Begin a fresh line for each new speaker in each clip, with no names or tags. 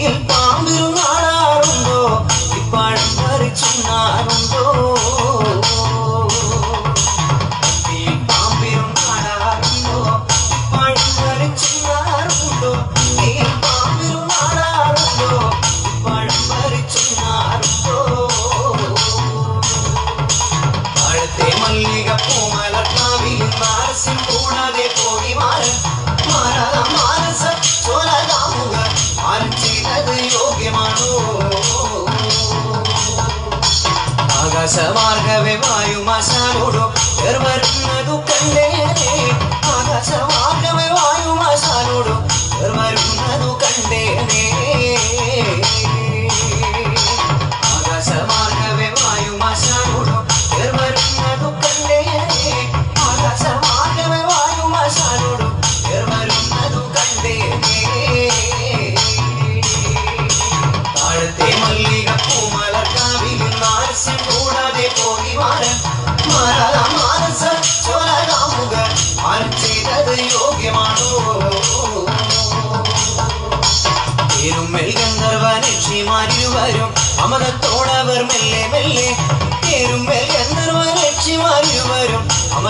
என் பாம்பிருமா ആകാശമാർഗവേ വായുമാശാലോടോ പേർ കണ്ടേ. ഗന്ധർവനക്ഷിമാരിരുവരും അമതത്തോടവർ മെല്ലെ മെല്ലെ പേരുമ്മൽ ഗന്ധർവനക്ഷിമാരിരുവരും അമതത്തോടവർ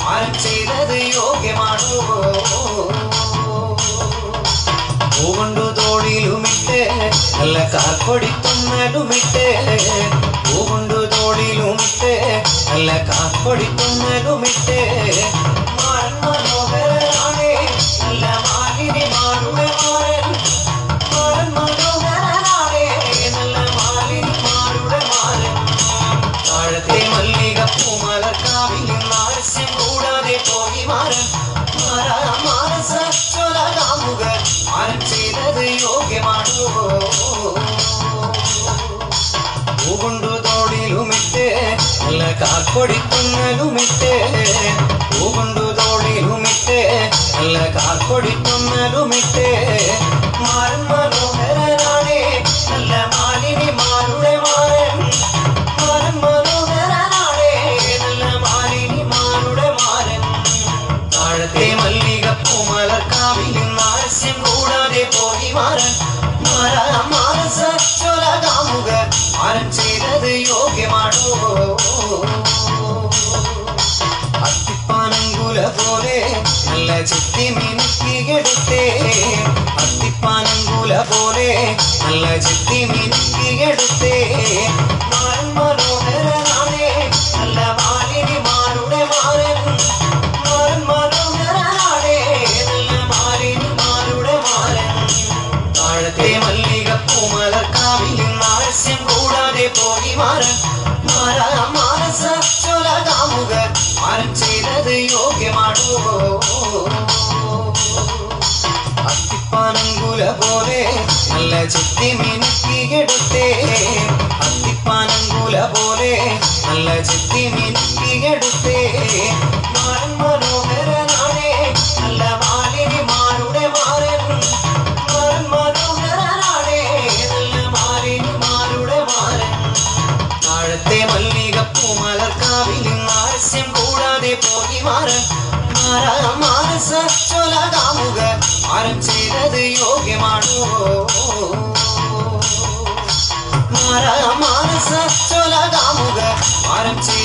മാരൻ ചെയ്തത് യോഗ്യമാണോ പൂകൊണ്ടു തോടിലുമിട്ട് നല്ല കാർപ്പൊടിത്തുന്നലുമിട്ട് പൂകൊണ്ടു തോടിലുമിട്ട് നല്ല കാർപ്പൊടിത്തുന്നലുമിട്ട് മാറൻ മനോഹരനാണേ കാർപ്പൊടിത്തുന്നലുമിട്ട് പൂകൊണ്ടു തോടിലുമിട്ട് നല്ല കാർപ്പൊടിത്തുന്നലുമിട്ട് മാറൻ മനോഹരനാണേ നല്ല മാലിനി മാറുടെ മാറൻ മാറൻ മനോഹരനാണേ നല്ല മാലിനി മാറുടെ മാറൻ താഴത്തെ മല്ലികപ്പൂ മലർക്കാവിൽ നാരസ്യം കൂടാതെ പോയി മാറൻ മാറാ മാനസ ചൊലകാമുക മാരൻ ചെയ്തത് മാറുടെ മാറൻ താഴത്തെ മല്ലികപ്പൂ മലർക്കാവിൽ നാരസ്യം കൂടാതെ പോയി മാറൻ. മാറാ മാനസ ചൊലകാമുക മാരൻ ചെയ്തത് യോഗ്യമാണോ? അത്തിപ്പാനങ്കുല പോലെ നല്ല ചെത്തി മിനുക്കിയെടുത്തേ അത്തിപ്പാനങ്കുല പോലെ നല്ല ചെത്തി മിനുക്കിയെടുത്തേ മാറൻ. മല്ലികപ്പൂ മലർക്കാവിൽ ആരസ്യം കൂടാതെ പോയി മാറൻ. മാറാ മാ മാനസ ചൊല കാമുക മാനം ചെയ്തത് യോഗ്യമാണോ മാനസ ചൊല കാമുക മാനം ചെയ്തത്